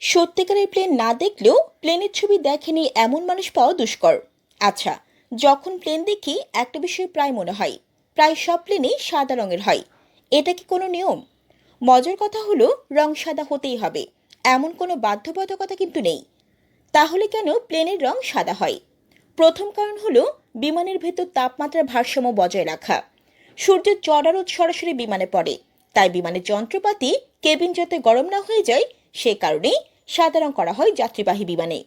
সত্যিকারের প্লেন না দেখলেও প্লেনের ছবি দেখেনি এমন মানুষ পাওয়া দুষ্কর। আচ্ছা যখন প্লেন দেখি, একটা বিষয় প্রায় মনে হয়। প্রায় সব প্লেনই সাদা রঙের হয়। এটা কি কোনো নিয়ম? মজার কথা হলো, রং সাদা হতেই হবে। এমন কোনো বাধ্যবাধকতা কিন্তু নেই। তাহলে কেন প্লেনের রং সাদা হয়? প্রথম কারণ হলো, বিমানের ভেতর তাপমাত্রার ভারসাম্য বজায় রাখা। সূর্যের চড়ারোদ সরাসরি বিমানে পড়ে। তাই বিমানের যন্ত্রপাতি কেবিন যাতে গরম না হয়ে যায়, সে কারণেই সাদা করা হয় যাত্রীবাহী বিমানে।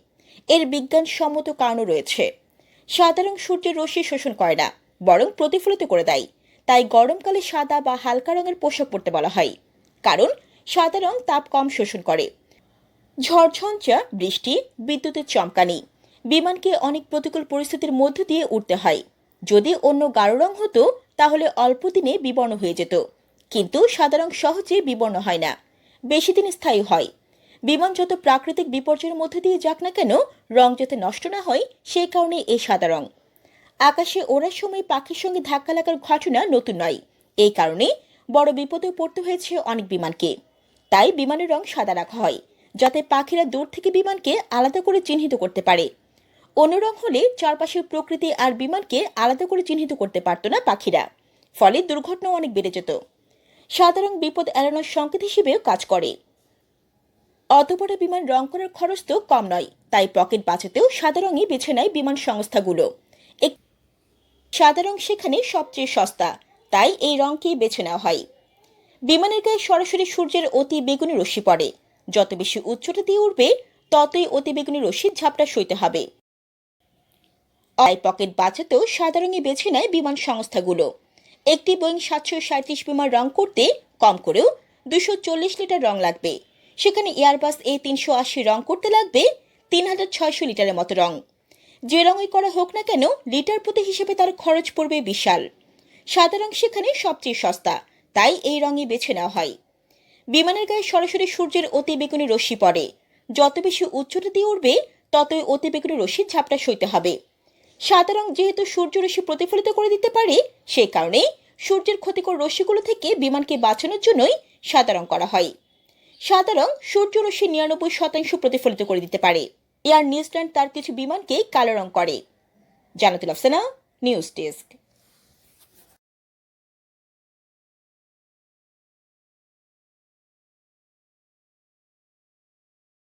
এর বিজ্ঞানসম্মত কারণও রয়েছে। সাদা রং সূর্যের রশ্মি শোষণ করে না, বরং প্রতিফলিত করে দেয়। তাই গরমকালে সাদা বা হালকা রঙের পোশাক পরতে বলা হয়। কারণ, সাদা রং তাপ কম শোষণ করে। ঝড়ঝঞ্ঝা, বৃষ্টি, বিদ্যুতের চমকানি বিমানকে অনেক প্রতিকূল পরিস্থিতির মধ্য দিয়ে উঠতে হয়। যদি অন্য গাঢ় রং হতো, তাহলে অল্প দিনে বিবর্ণ হয়ে যেত। কিন্তু সাদা রং সহজে বিবর্ণ হয় না। বেশি দিন স্থায়ী হয়। বিমান যত প্রাকৃতিক বিপর্যয়ের মধ্যে দিয়ে যাক না কেন, রং যাতে নষ্ট না হয়, সেই কারণে এই সাদা রং। আকাশে ওড়ার সময় পাখির সঙ্গে ধাক্কা লাগার ঘটনা নতুন নয়। এই কারণে বড় বিপদে পড়তে হয়েছে অনেক বিমানকে। তাই বিমানের রং সাদা রাখা হয়, যাতে পাখিরা দূর থেকে বিমানকে আলাদা করে চিহ্নিত করতে পারে। অন্য রং হলে চারপাশের প্রকৃতি আর বিমানকে আলাদা করে চিহ্নিত করতে পারত না পাখিরা, ফলে দুর্ঘটনাও অনেক বেড়ে যেত। সাদা রং বিপদ এড়ানোর সংকেত হিসেবেও কাজ করে। অত বড় বিমান রং করার খরচ তো কম নয়, তাই পকেট বাঁচাতেও সাদা রঙই বেছে নেয় বিমান সংস্থাগুলো। সাদা রং সেখানে সবচেয়ে সস্তা, তাই এই রংকেই বেছে নেওয়া হয়। বিমানের গায়ে সরাসরি সূর্যের অতি বেগুনি রশ্মি পড়ে। যত বেশি উচ্চতা দিয়ে উঠবে ততই অতি বেগুনি রশ্মির ঝাপটা সইতে হবে। তাই পকেট বাঁচাতেও সাদা রঙে বেছে নেয় বিমান সংস্থাগুলো। একটি বোয়িং সাতশো সাঁত্রিশ বিমান রং করতে কম করেও দুশো চল্লিশ লিটার রং লাগবে। সেখানে এয়ারবাস এ তিনশো আশি রং করতে লাগবে তিন হাজার ছয়শো লিটারের মতো রং। যে রঙই করা হোক না কেন, লিটার প্রতি হিসেবে তার খরচ পড়বে বিশাল। সাদা রং সেখানে সবচেয়ে সস্তা, তাই এই রঙই বেছে নেওয়া হয়। বিমানের গায়ে সরাসরি সূর্যের অতি বেগুনি রশ্মি পড়ে। যত বেশি উচ্চতা দিয়ে উঠবে ততই অতি বেগুনি রশ্মির ঝাপটা সইতে হবে। সাদা রং যেহেতু সূর্য রশ্মি প্রতিফলিত করে দিতে পারে সেই কারণে সূর্যের ক্ষতিকর রশ্মিগুলো থেকে বিমানকে বাঁচানোর জন্যই সাদা রং করা হয়। সাদা রং সূর্য রশ্মি নিরানব্বই শতাংশ প্রতিফলিত করে দিতে পারে। এয়ার নিউজিল্যান্ড তার কিছু বিমানকে কালো রং করে। Jannatul Afsana, news desk.